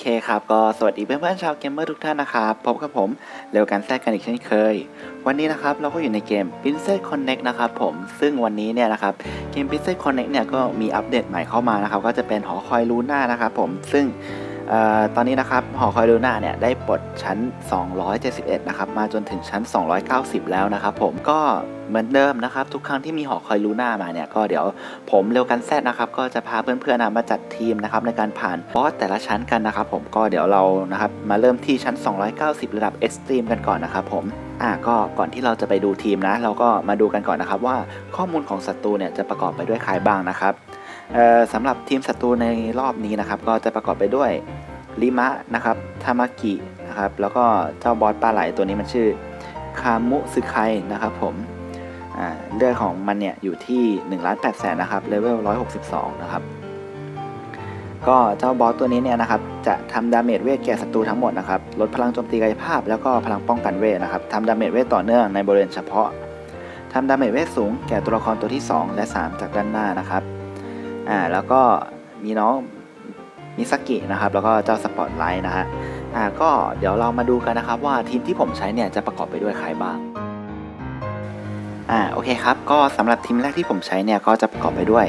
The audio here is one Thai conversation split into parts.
เคครับ ก็สวัสดีเพื่อนๆชาวเกมเมอร์ทุกท่านนะครับ พบกับผมเร็วกันแทรกกันอีกเช่นเคย วันนี้นะครับเราก็อยู่ในเกม Princess Connect นะครับผมซึ่งวันนี้เนี่ยนะครับเกม Princess Connect เนี่ยก็มีอัปเดตใหม่เข้ามานะครับ ก็จะเป็นหอคอยลูน่านะครับผมซึ่ง ตอนนี้นะครับหอคอยลูน่าเนี่ยได้ปลดชั้น 271 นะครับมาจนถึงชั้น 290 แล้วนะครับผมก็เหมือนเดิมนะครับทุกครั้งที่มีหอคอยลูน่ามาเนี่ยก็เดี๋ยวผมเร็วกันแซดนะครับก็จะพาเพื่อนๆนะมาจัดทีมนะครับในการผ่านบอสแต่ละชั้นกันนะครับผมก็เดี๋ยวเรานะครับมาเริ่มที่ชั้น 290 ระดับ Extreme กันก่อนนะครับผมอะก็ก่อนที่เราจะไปดูทีมนะ เราก็มาดูกันก่อนนะครับว่าข้อมูลของศัตรูเนี่ยจะประกอบไปด้วยใครบ้างนะครับ สำหรับทีมศัตรูในรอบนี้นะครับ ก็จะประกอบไปด้วยริมะนะครับทามากินะครับ แล้วก็เจ้าบอสปลาไหลตัวนี้มันชื่อคามุซึไคนะครับผมเลือดของมันเนี่ยอยู่ที่1ล้าน8แสนนะครับเลเวล162 นะครับ ก็เจ้าบอสตัวนี้เนี่ยนะครับจะทำดาเมจเวทแก่ศัตรูทั้งหมดนะครับลดพลังโจมตีกายภาพ แล้วก็พลังป้องกันเวทนะครับทำดาเมจเวทต่อเนื่องในบริเวณเฉพาะทำดาเมจเวทสูงแก่ตัวละครตัวที่ 2 และ 3 จากด้านหน้านะครับ อ่าแล้วก็มีน้องมิสกินะครับแล้วก็เจ้าสปอตไลท์นะฮะอ่าก็เดี๋ยวเรามาดูกันนะครับว่าทีมที่ผมใช้เนี่ยจะประกอบไปด้วยใครบ้างอ่าโอเคครับก็สำหรับทีมแรกที่ผมใช้เนี่ยก็จะประกอบไปด้วย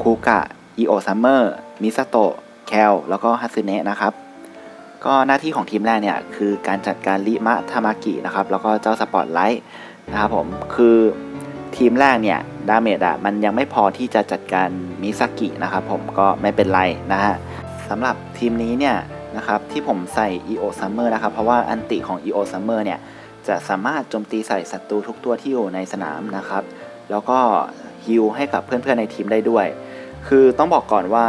คูกะอิโอซัมเมอร์มิซาโตะแคลแล้วก็ฮัตสึเนะนะครับก็หน้าที่ของทีมแรกเนี่ยคือการจัดการริมะทามากินะครับแล้วก็เจ้าสปอตไลท์นะครับผมคือทีมแรกเนี่ย ดาเมจอะมันยังไม่พอที่จะจัดการมิซากินะครับผมก็ไม่เป็นไรนะฮะสำหรับทีมนี้เนี่ยนะครับที่ผมใส่ EO Summer นะครับเพราะว่าอันติของ EO Summer เนี่ยจะสามารถโจมตีใส่ศัตรูทุกตัวที่อยู่ในสนามนะครับ แล้วก็ฮิลให้กับเพื่อนๆในทีมได้ด้วย คือต้องบอกก่อนว่า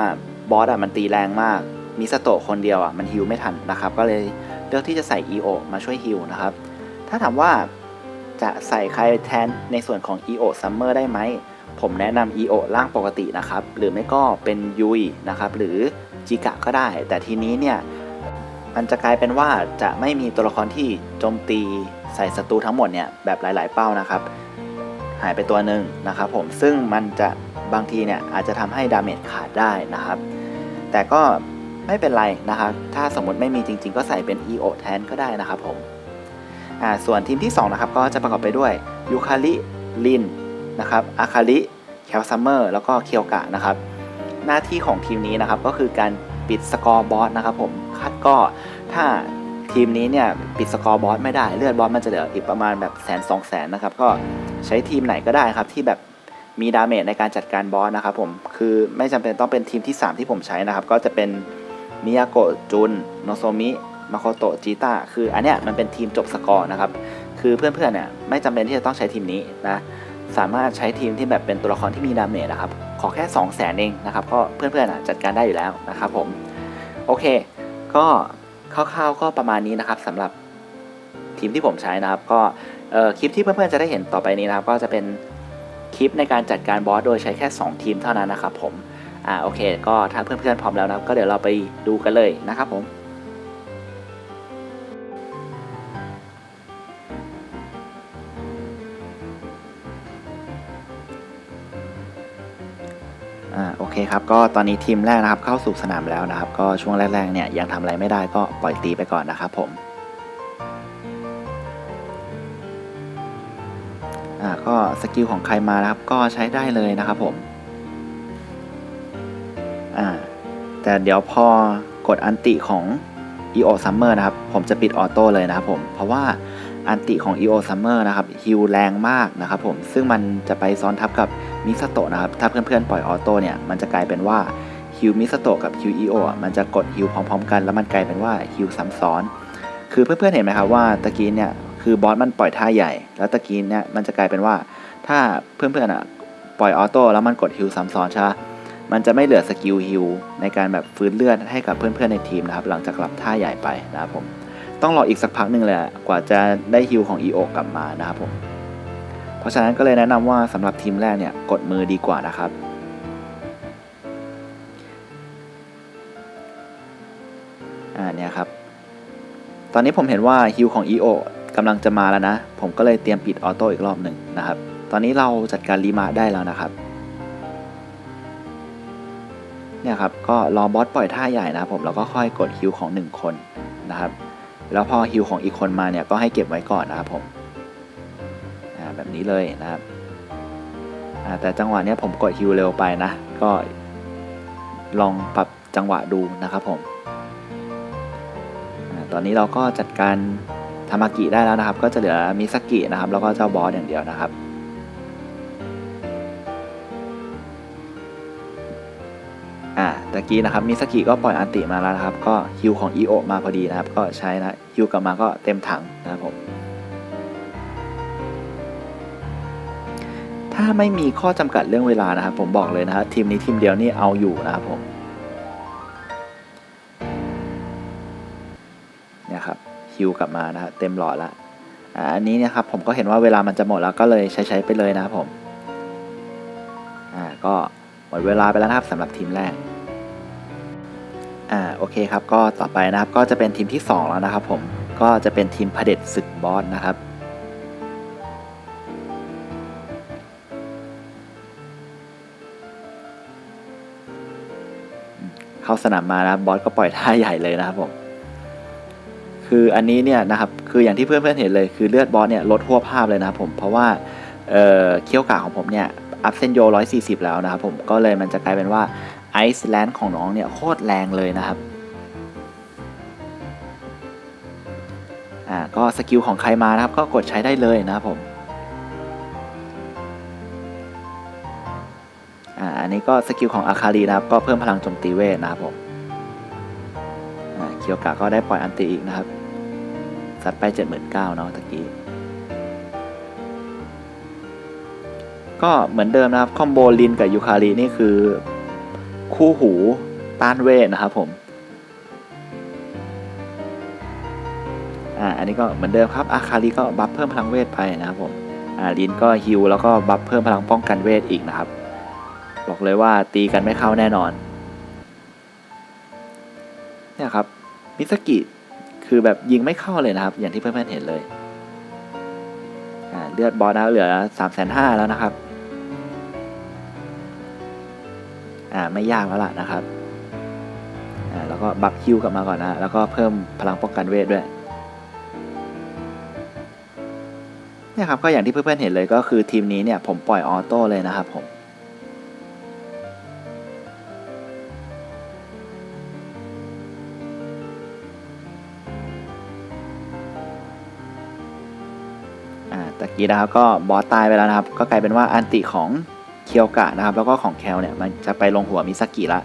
บอสอะมันตีแรงมากมิสโตคนเดียวอะมันฮิลไม่ทันนะครับ ก็เลยเลือกที่จะใส่ EO มาช่วยฮิลนะครับ ถ้าถามว่า จะใส่ใครแทนในส่วนของ EO Summer ได้ไหม ผมแนะนำ EO ร่างปกตินะครับ หรือไม่ก็เป็นยุยนะครับ หรือจิกะก็ได้ แต่ทีนี้เนี่ย มันจะกลายเป็นว่าจะไม่มีตัวละครที่โจมตีใส่ศัตรูทั้งหมดเนี่ย แบบหลาย ๆ เป้านะครับ หายไปตัวหนึ่งนะครับผม ซึ่งมันจะบางทีเนี่ยอาจจะทำให้ดาเมจขาดได้นะครับ แต่ก็ไม่เป็นไรนะครับ ถ้าสมมติไม่มีจริง ๆ ก็ใส่เป็น EO แทนก็ได้นะครับผม ส่วนทีมที่2นะครับก็จะประกอบไปด้วยยูคาริลินนะครับอาคาริแคลซัมเมอร์แล้วก็เคียวกะนะครับ หน้าที่ของทีมนี้นะครับก็คือการปิดสกอร์บอสนะครับผมคัดก็ถ้าทีมนี้เนี่ยปิดสกอร์บอสไม่ได้เลือดบอสมันจะเหลืออีกประมาณแบบแสนสองแสนนะครับก็ใช้ทีมไหนก็ได้ครับที่แบบมีดาเมจในการจัดการบอสนะครับผมคือไม่จำเป็นต้องเป็นทีมที่ 3 ที่ผมใช้นะครับ ก็จะเป็นมิยาโกะจุนโนโซมิ มาโคโตะจิต้าคืออันเนี้ยมันเป็นทีมจบสกอร์นะครับ คือเพื่อนๆเนี่ยไม่จำเป็นที่จะต้องใช้ทีมนี้นะสามารถใช้ทีมที่แบบเป็นตัวละครที่มีดาเมจนะครับ ขอแค่ 2 0 0แสนเองนะครับก็เพื่อนๆจัดการได้อยู่แล้วนะครับผม โอเค ก็คร่าวๆก็ประมาณนี้นะครับสำหรับทีมที่ผมใช้นะครับ ก็คลิปที่เพื่อนๆจะได้เห็นต่อไปนี้นะครับ ก็จะเป็นคลิปในการจัดการบอสโดยใช้แค่ 2 ทีมเท่านั้นนะครับผมอ่าโอเค ก็ถ้าเพื่อนๆพร้อมแล้วนะครับ ก็เดี๋ยวเราไปดูกันเลยนะครับผม อ่าโอเคครับก็ตอนนี้ทีมแรกนะครับเข้าสู่สนามแล้วนะครับ ก็ช่วงแรกๆเนี่ยยังทำอะไรไม่ได้ก็ปล่อยตีไปก่อนนะครับผมอ่าก็สกิลของใครมานะครับก็ใช้ได้เลยนะครับผมอ่าแต่เดี๋ยวพอกดอันติของ EO Summer นะครับผมจะปิดออโต้เลยนะครับผมเพราะว่าอันติของ EO Summer นะครับฮิลแรงมากนะครับผมซึ่งมันจะไปซ้อนทับกับ มิสโตะนะครับ ถ้าเพื่อนๆ ปล่อยออโต้เนี่ย มันจะกลายเป็นว่าฮิวมิสโตะกับฮิวอีโอมันจะกดฮิวพร้อมๆ กัน แล้วมันกลายเป็นว่าฮิวซ้ำซ้อน คือเพื่อนๆ เห็นไหมครับว่าตะกี้เนี่ย คือบอสมันปล่อยท่าใหญ่ แล้วตะกี้เนี่ย มันจะกลายเป็นว่า ถ้าเพื่อนๆอะ ปล่อยออโต้แล้วมันกดฮิวซ้ำซ้อนใช่ไหมมันจะไม่เหลือสกิลฮิวในการแบบฟื้นเลือดให้กับเพื่อนๆ ในทีมนะครับ หลังจากรับท่าใหญ่ไปนะครับผม ต้องรออีกสักพักหนึ่งเลยอะกว่าจะได้ฮิวของอีโอกลับมานะครับผม เพราะฉะนั้นก็เลยแนะนำว่าสำหรับทีมแรกเนี่ยกดมือดีกว่านะครับ อ่าเนี่ยครับ ตอนนี้ผมเห็นว่าฮิวของ EO กำลังจะมาแล้วนะ ผมก็เลยเตรียมปิดออโต้อีกรอบหนึ่งนะครับ ตอนนี้เราจัดการรีมาได้แล้วนะครับเนี่ยครับก็รอบอสปล่อยท่าใหญ่นะผมแล้วก็ค่อยกดฮิวของหนึ่งคนนะครับ แล้วพอฮิวของอีกคนมาเนี่ยก็ให้เก็บไว้ก่อนนะครับผม นี้เลยนะครับแต่จังหวะนี้ผมกดฮิวเร็วไปนะ ก็ลองปรับจังหวะดูนะครับผมตอนนี้เราก็จัดการทามากิได้แล้วนะครับ ก็จะเหลือมิสกินะครับ แล้วก็เจ้าบอสอย่างเดียวนะครับอ่าตะกี้นะครับมิสกิก็ปล่อยอันติมาแล้วนะครับ ก็ฮิวของอีโอมาพอดีนะครับ ก็ใช้นะฮิวกลับมาก็เต็มถังนะครับผม ไม่มีข้อจำกัดเรื่องเวลานะครับผมบอกเลยนะครับทีมนี้ทีมเดียวนี่เอาอยู่นะครับผมเนี่ยครับฮิวกลับมานะฮะเต็มหลอดละอ่าอันนี้เนี่ยครับผมก็เห็นว่าเวลามันจะหมดแล้วก็เลยใช้ใช้ไปเลยนะครับผมอ่าก็หมดเวลาไปแล้วนะครับสำหรับทีมแรกอ่าโอเคครับก็ต่อไปนะครับก็จะเป็นทีมที่ 2 แล้วนะครับผมก็จะเป็นทีมเผด็จศึกบอสนะครับ เข้าสนามมานะบอสก็ปล่อยท่าใหญ่เลยนะครับผม คืออันนี้เนี่ยนะครับคืออย่างที่เพื่อนๆเห็นเลยคือเลือดบอสเนี่ยลดทั่วภาพเลยนะครับผมเพราะว่าเเคี้ยวกาของผมเนี่ยอัพเซนโย 140 แล้วนะครับผมก็เลยมันจะกลายเป็นว่าไอซ์แลนด์ของน้องเนี่ยโคตรแรงเลยนะครับอ่าก็สกิลของใครมานะครับก็กดใช้ได้เลยนะครับผม อันนี้ก็สกิลของอาคารีนะครับ ก็เพิ่มพลังโจมตีเวทนะครับผมเคียวกะก็ได้ปล่อยอันติอีกนะครับสัดไป 79,000เนาะตะกี้ ก็เหมือนเดิมนะครับ คอมโบลินกับยูคารินี่คือ คู่หูต้านเวทนะครับผมอ่าอันนี้ก็เหมือนเดิมครับ อาคาริก็บัฟเพิ่มพลังเวทไปนะครับผมอ่าลินก็ฮิวแล้วก็บัฟเพิ่มพลังป้องกันเวทอีกนะครับ บอกเลยว่าตีกันไม่เข้าแน่นอน เนี่ยครับ มิสกิคือแบบยิงไม่เข้าเลยนะครับ อย่างที่เพื่อนๆเห็นเลยเลือดบอสนะเหลือ3 5 0 0 0แล้วนะครับอ่าไม่ยากแล้วล่ะนะครับอ่าแล้วก็บัฟฮิวกลับมาก่อนนะ แล้วก็เพิ่มพลังป้องกันเวทด้วยเนี่ยครับก็อย่างที่เพื่อนๆเห็นเลยก็คือทีมนี้เนี่ยผมปล่อยออโต้เลยนะครับผม ตะกี้นะครับก็บอสตายไปแล้วนะครับ ก็กลายเป็นว่าอันติของเคียวกะนะครับ แล้วก็ของแคลเนี่ยมันจะไปลงหัวมิสกิละ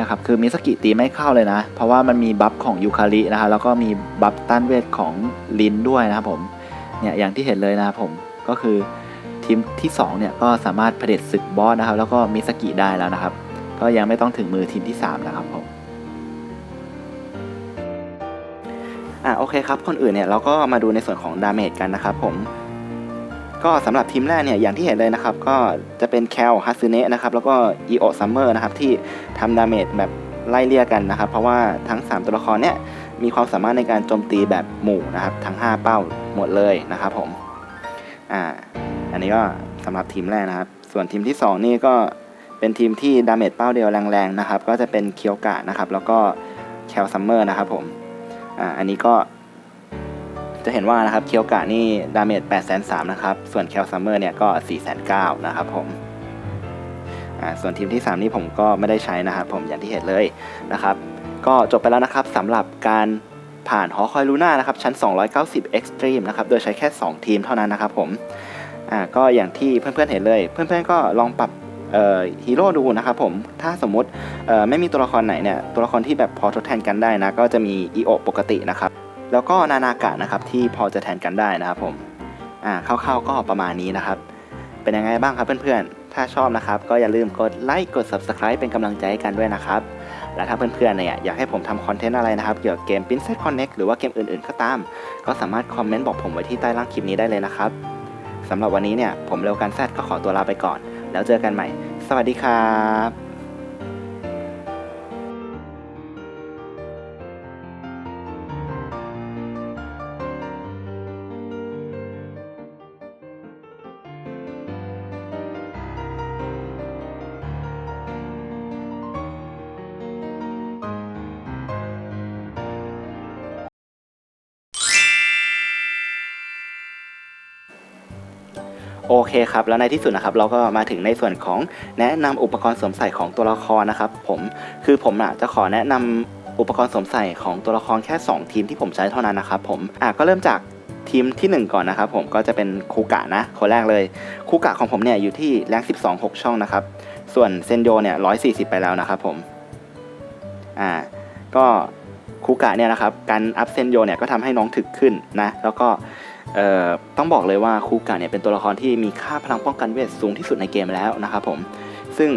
นะครับคือมิสกิตีไม่เข้าเลยนะ เพราะว่ามันมีบัฟของยูคารินะครับแล้วก็มีบัฟต้านเวทของลินด้วยนะครับผมเนี่ยอย่างที่เห็นเลยนะครับผมก็คือทีมที่2เนี่ยก็สามารถเผด็จศึกบอสนะครับ แล้วก็มิสกิได้แล้วนะครับ ก็ยังไม่ต้องถึงมือทีมที่ 3 นะครับผม อะโอเคครับคนอื่นเนี่ยเราก็มาดูในส่วนของดาเมจกันนะครับผมก็สำหรับทีมแรกเนี่ยอย่างที่เห็นเลยนะครับ ก็จะเป็นแคลฮัสึเนะนะครับแล้วก็อีโอซัมเมอร์นะครับที่ทำดาเมจแบบไล่เลี่ยกันนะครับ เพราะว่าทั้ง 3 ตัวละครเนี่ยมีความสามารถในการโจมตีแบบหมู่นะครับทั้ง 5 เป้าหมดเลยนะครับผมอ่าอันนี้ก็สำหรับทีมแรกนะครับ ส่วนทีมที่ 2 นี่ก็เป็นทีมที่ดาเมจเป้าเดียวแรงๆนะครับก็จะเป็นเคียวกะนะครับแล้วก็แคลซัมเมอร์นะครับผม อ่าอันนี้ก็จะเห็นว่านะครับเคียวกะนี่ดาเมจ8 3 0 0 0นะครับ ส่วนแคลซัมเมอร์เนี่ยก็ 4 9 0 0นะครับผมส่วนทีมที่ 3 นี่ผมก็ไม่ได้ใช้นะครับผมอย่างที่เห็นเลยนะครับ ก็จบไปแล้วนะครับสำหรับการผ่านหอคอยลูน่านะครับ ชั้น 290 Extreme นะครับ โดยใช้แค่ 2 ทีมเท่านั้นนะครับผม อ่าก็อย่างที่เพื่อนๆเห็นเลย เพื่อนๆก็ลองปรับ ฮีโร่ดูนะครับผม ถ้าสมมติไม่มีตัวละครไหนเนี่ย ตัวละครที่แบบพอทดแทนกันได้นะ ก็จะมีอีโอปกตินะครับ แล้วก็นานากะนะครับที่พอจะแทนกันได้นะครับผม อ่าคร่าวๆก็ประมาณนี้นะครับ เป็นยังไงบ้างครับเพื่อนๆ ถ้าชอบนะครับ ก็อย่าลืมกดไลค์ กด Subscribe เป็นกำลังใจให้กันด้วยนะครับ และถ้าเพื่อนๆเนี่ยอยากให้ผมทำคอนเทนต์อะไรนะครับ เกี่ยวกับเกม Princess Connect หรือว่าเกมอื่นๆ ก็ตาม ก็สามารถคอมเมนต์บอกผมไว้ที่ใต้ล่างคลิปนี้ได้เลยนะครับสำหรับวันนี้เนี่ยผมเร็วการแซดก็ขอตัวลาไปก่อน แล้วเจอกันใหม่ สวัสดีครับ โอเคครับ แล้วในที่สุดนะครับเราก็มาถึงในส่วนของแนะนำอุปกรณ์สวมใส่ของตัวละครนะครับ ผมคือผมอะจะขอแนะนำอุปกรณ์สวมใส่ของตัวละครแค่ 2 ทีมที่ผมใช้เท่านั้นนะครับผมอะก็เริ่มจากทีมทีหนึ่1 ก่อนนะครับผมก็จะเป็นคูกะนะคนแรกเลยคูกะของผมเนี่ยอยู่ที่แรง12 6 ช่องนะครับ ส่วนเซนโยเนี่ย140 ไปแล้วนะครับผมอ่าก็คูกะเนี่ยนะครับการอัพเซนโยเนี่ยก็ทำให้น้องถึกขึ้นนะแล้วก็ ต้องบอกเลยว่าคูกะเนี่ยเป็นตัวละครที่มีค่าพลังป้องกันเวทสูงที่สุดในเกมแล้วนะครับผมซึ่ง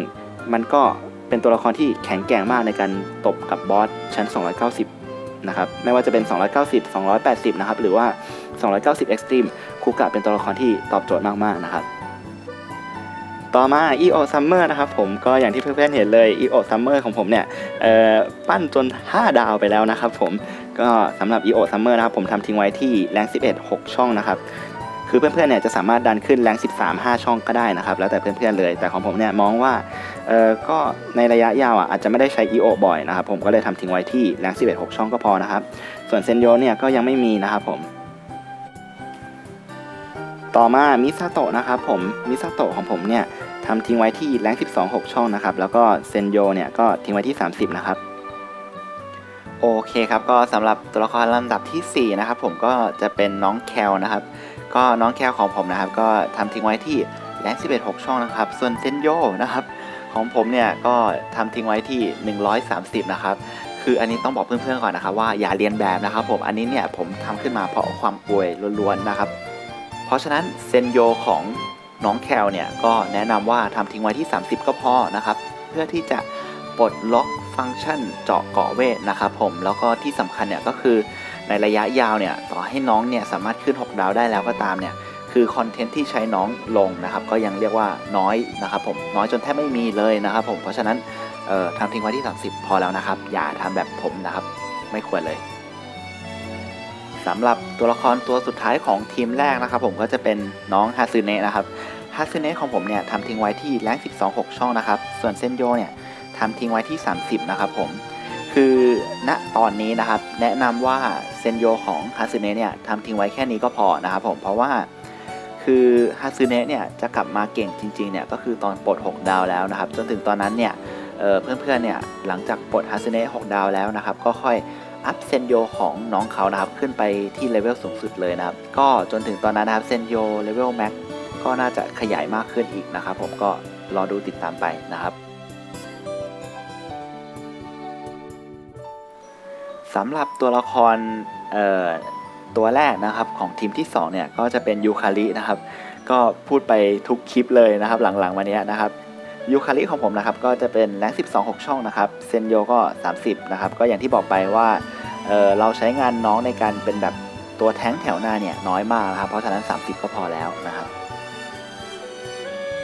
มันก็เป็นตัวละครที่แข็งแกร่งมากในการตบกับบอสชั้น 290 นะครับไม่ว่าจะเป็น 290 280 นะครับหรือว่า 290 Extreme คูกะเป็นตัวละครที่ตอบโจทย์มากๆนะครับ ต่อมา EO Summer นะครับผมก็อย่างที่เพื่อนๆเห็นเลย EO Summer ของผมเนี่ยปั้นจน 5 ดาวไปแล้วนะครับผมก็สำหรับ EO Summer นะครับผมทำทิ้งไว้ที่แรง 11 6 ช่องนะครับคือเพื่อนๆเนี่ยจะสามารถดันขึ้นแรง 13 5 ช่องก็ได้นะครับ แล้วแต่เพื่อนๆเลย แต่ของผมเนี่ยมองว่าเออก็ในระยะยาวอะอาจจะไม่ได้ใช้ EO บ่อยนะครับ ผมก็เลยทำทิ้งไว้ที่แรง 11 6 ช่องก็พอนะครับ ส่วนเซนโยเนี่ยก็ยังไม่มีนะครับผม ต่อมามิซาโตะนะครับผมมิซาโตะของผมเนี่ย ทำทิ้งไว้ที่แรง12 6 ช่องนะครับ แล้วก็เซนโยเนี่ยก็ทิ้งไว้ที่ 30 นะครับ โอเคครับ ก็สำหรับตัวละครลำดับทีสี่ 4 นะครับ ผมก็จะเป็นน้องแคลนะครับ ก็น้องแคลของผมนะครับ ก็ทำทิ้งไว้ที่แรง11 6 ช่องนะครับ ส่วนเซนโยนะครับ ของผมเนี่ยก็ทำทิ้งไว้ที่ 130 นะครับคืออันนี้ต้องบอกเพื่อนๆก่อนนะครับว่าอย่าเรียนแบบนะครับผมอันนี้เนี่ยผมทำขึ้นมาเพราะความอวยล้วนๆนะครับ เพราะฉะนั้นเซนโยของ น้องแคลเนี่ยก็แนะนำว่าทำทิ้งไว้ที่ 30 ก็พอนะครับ เพื่อที่จะปลดล็อกฟังก์ชันเจาะเกาะเวทนะครับผมแล้วก็ที่สำคัญเนี่ยก็คือในระยะยาวเนี่ยต่อให้น้องเนี่ยสามารถขึ้น 6 ดาวได้แล้วก็ตามเนี่ยคือคอนเทนต์ที่ใช้น้องลงนะครับก็ยังเรียกว่าน้อยนะครับผมน้อยจนแทบไม่มีเลยนะครับผมเพราะฉะนั้นเอ่อทำทิ้งไว้ที่ 30 พอแล้วนะครับ อย่าทำแบบผมนะครับ ไม่ควรเลย สำหรับตัวละครตัวสุดท้ายของทีมแรกนะครับ ผมก็จะเป็นน้องฮาซึเนะนะครับฮาซึเนะของผมเนี่ยทำทิ้งไว้ที่แรง12 6 ช่องนะครับ ส่วนเซนโยเนี่ยทำทิ้งไว้ที่ 30 นะครับผม คือณตอนนี้นะครับ แนะนำว่าเซนโยของฮาซึเนะเนี่ยทำทิ้งไว้แค่นี้ก็พอนะครับผมเพราะว่าคือฮาซึเนะเนี่ยจะกลับมาเก่งจริงๆเนี่ยก็คือตอนปลด 6 ดาวแล้วนะครับ จนถึงตอนนั้นเนี่ยเเพื่อนๆเนี่ยหลังจากปลดฮาซึเนะ6 ดาวแล้วนะครับ ก็ค่อย อัพเซนโยของน้องเขานะครับขึ้นไปที่เลเวลสูงสุดเลยนะครับก็จนถึงตอนนั้นนะครับเซนโยเลเวลแม็กก็น่าจะขยายมากขึ้นอีกนะครับผมก็รอดูติดตามไปนะครับสำหรับตัวละครเอ่อตัวแรกนะครับของทีมที่2เนี่ยก็จะเป็นยูคารินะครับก็พูดไปทุกคลิปเลยนะครับหลังๆมาเนี้นะครับยูคาริของผมนะครับก็จะเป็นแรง12 6 ช่องนะครับเซนโยก็ 30นะครับก็อย่างที่บอกไปว่า เเราใช้งานน้องในการเป็นแบบตัวแท้งแถวหน้าเนี่ยน้อยมากนะครับ เพราะฉะนั้น 30 ก็พอแล้วนะครับ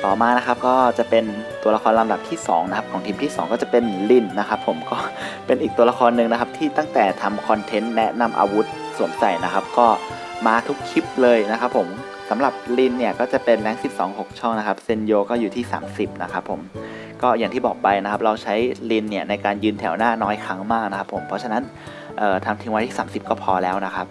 ต่อมานะครับก็จะเป็นตัวละครลำดับที่2นะครับของทีมที่ 2 ก็จะเป็นลินนะครับ ผมก็เป็นอีกตัวละครหนึ่งนะครับ ที่ตั้งแต่ทำคอนเทนต์แนะนำอาวุธสวมใส่นะครับ ก็มาทุกคลิปเลยนะครับผมสำหรับลินเนี่ยก็จะเป็นแรง12 6 ช่องนะครับเซนโยก็อยู่ที่ 30 นะครับผมก็อย่างที่บอกไปนะครับ เราใช้ลินเนี่ยในการยืนแถวหน้าน้อยครั้งมากนะครับผมเพราะฉะนั้น ทำทิ้งไว้ที่ 30 ก็พอแล้วนะครับ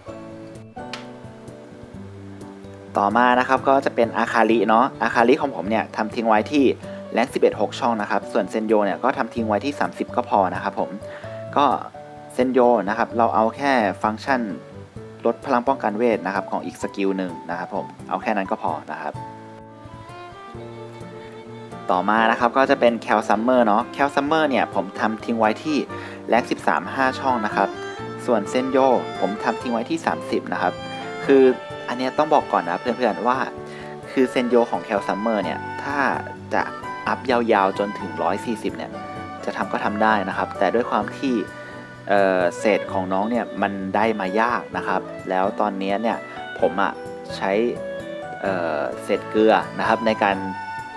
ต่อมานะครับก็จะเป็นอาคาริเนาะอาคาริของผมเนี่ยทำทิ้งไว้ที่แรง11 6 ช่องนะครับ ส่วนเซนโยเนี่ยก็ทำทิ้งไว้ที่ 30 ก็พอนะครับผมก็เซนโยนะครับเราเอาแค่ฟังก์ชันลดพลังป้องกันเวทนะครับของอีกสกิลหนึ่งนะครับผมเอาแค่นั้นก็พอนะครับ ต่อมานะครับก็จะเป็นแคลซัมเมอร์เนาะแคลซัมเมอร์เนี่ยผมทำทิ้งไว้ที่แรง13 5 ช่องนะครับ ส่วนเซนโยผมทำทิ้งไว้ที่ 30 นะครับ คืออันเนี้ยต้องบอกก่อนนะเพื่อนๆว่า คือเซนโยของแคลซัมเมอร์เนี่ย ถ้าจะอัพยาวๆจนถึง 140 เนี่ย จะทำก็ทำได้นะครับ แต่ด้วยความที่เอ่อเศษของน้องเนี่ยมันได้มายากนะครับ แล้วตอนนี้เนี่ยผมอะใช้เอ่อเศษเกลือนะครับ ในการ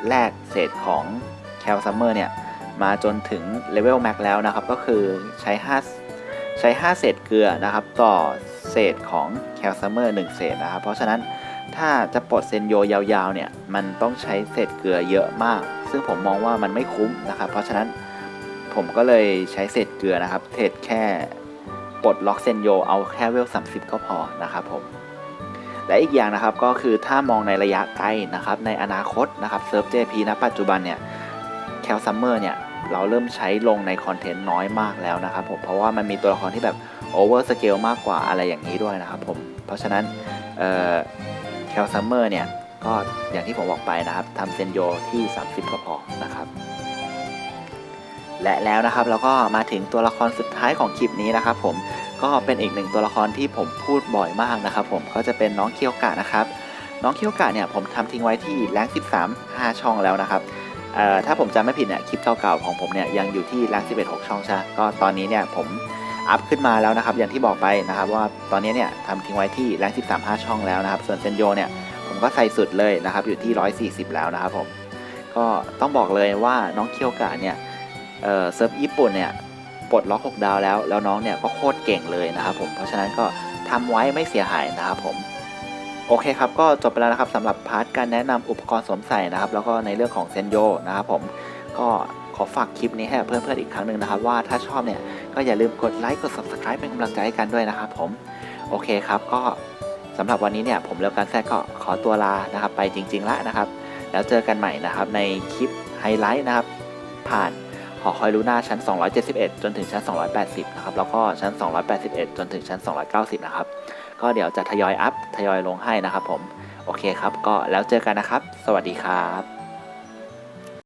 แลกเศษของแคลซัมเมอร์เนี่ยมาจนถึงเลเวลแม็กแล้วนะครับ ก็คือใช้ 5 ใช้ 5 เศษเกลือนะครับ ต่อเศษของแคลซัมเมอร์1เศษนะครับ เพราะฉะนั้นถ้าจะปลดเซนโยยาวๆเนี่ยมันต้องใช้เศษเกลือเยอะมาก ซึ่งผมมองว่ามันไม่คุ้มนะครับ เพราะฉะนั้นผมก็เลยใช้เศษเกลือนะครับเทรดแค่ปลดล็อกเซนโยเอาแค่เวล 30 ก็พอนะครับผมและอีกอย่างนะครับก็คือถ้ามองในระยะไกลนะครับในอนาคตนะครับเซิร์ฟ JP ณปัจจุบันเนี่ย แคลซัมเมอร์เนี่ยเราเริ่มใช้ลงในคอนเทนต์น้อยมากแล้วนะครับผมเพราะว่ามันมีตัวละครที่แบบโอเวอร์สเกลมากกว่าอะไรอย่างนี้ด้วยนะครับผมเพราะฉะนั้นแคลซัมเมอร์เนี่ยก็อย่างที่ผมบอกไปนะครับทำเซนโยที่ 30 ก็พอนะครับ และแล้วนะครับเราก็มาถึงตัวละครสุดท้ายของคลิปนี้นะครับผมก็เป็นอีกหนึ่งตัวละครที่ผมพูดบ่อยมากนะครับผมก็จะเป็นน้องเคียวกะนะครับ น้องเคียวกะเนี่ยผมทำทิ้งไว้ที่แรง13 5 ช่องแล้วนะครับ ถ้าผมจำไม่ผิดเนี่ยคลิปเก่าๆของผมเนี่ยยังอยู่ที่แรง11 6ช่องใช่ไหมก็ตอนนี้เนี่ยผมอัพขึ้นมาแล้วนะครับอย่างที่บอกไปนะครับว่าตอนนี้เนี่ยทำทิ้งไว้ที่แรง13 5ช่องแล้วนะครับ ส่วนเซนโยเนี่ยผมก็ใส่สุดเลยนะครับอยู่ที่140แล้วนะครับผมก็ต้องบอกเลยว่าน้องเคียวกะเนี่ยเอ่อเซิร์ฟญี่ปุ่นเนี่ยปลดล็อก6ดาวแล้วแล้วน้องเนี่ยก็โคตรเก่งเลยนะครับผมเพราะฉะนั้นก็ทำไว้ไม่เสียหายนะครับผม โอเคครับก็จบไปแล้วนะครับสำหรับพาร์ทการแนะนำอุปกรณ์สวมใส่นะครับ แล้วก็ในเรื่องของเซนโยนะครับผมก็ขอฝากคลิปนี้ให้เพื่อนๆอีกครั้งหนึ่งนะครับ ว่าถ้าชอบเนี่ยก็อย่าลืมกดไลค์กด subscribe เป็นกำลังใจให้กันด้วยนะครับผมโอเคครับก็สำหรับวันนี้เนี่ยผมเลิกการแทรกก็ขอตัวลานะครับ ไปจริงๆแล้วนะครับ แล้วเจอกันใหม่นะครับในคลิปไฮไลท์นะครับ ผ่านหอคอยลูน่าชั้น 271 จนถึงชั้น 280 นะครับ แล้วก็ชั้น 281 จนถึงชั้น 290 นะครับ ก็เดี๋ยวจะทยอยอัพทยอยลงให้นะครับผม โอเคครับ ก็แล้วเจอกันนะครับ สวัสดีครับ